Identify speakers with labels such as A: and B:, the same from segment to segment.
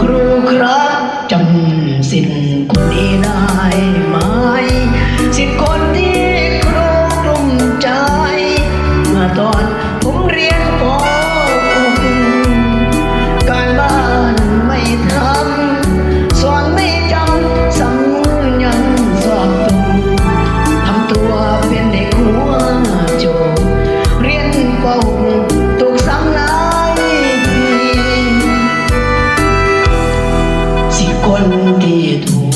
A: ครูครับจำสิทธิ์คนนี้ได้ไหม ตอนผมเรียนป .6 การบ้านไม่ทำสอนไม่จำสังยังสอบตกทำตัวเป็นเด็กหัวโจกเรียนป .6 ตกซ้ำหลายปีสิคนที่ถูก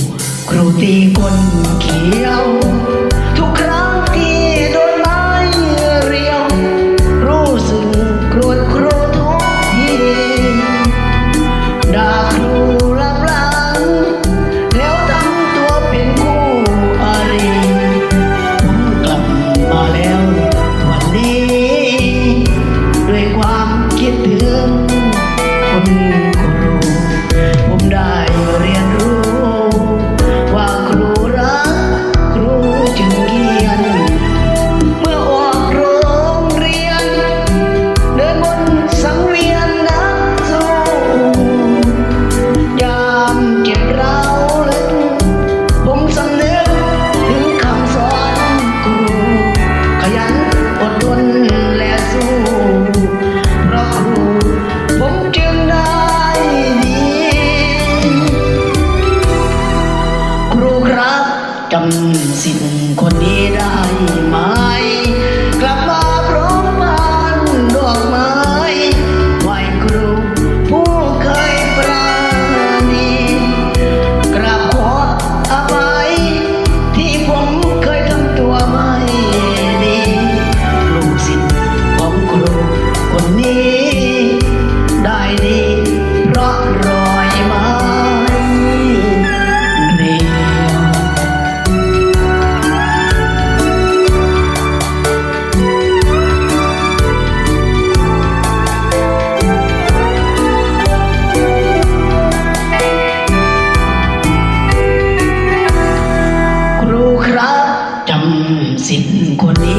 A: ครูตีก้นเขียว จำสิ่งคนนี้ได้ไหม กลับมาพร้อมบานดอกไม้ไหวครูผู้เคยปราณีกราบขออภัยที่ผมเคยทำตัวไม่ดีลูกศิษย์ของครูคนนี้ ครู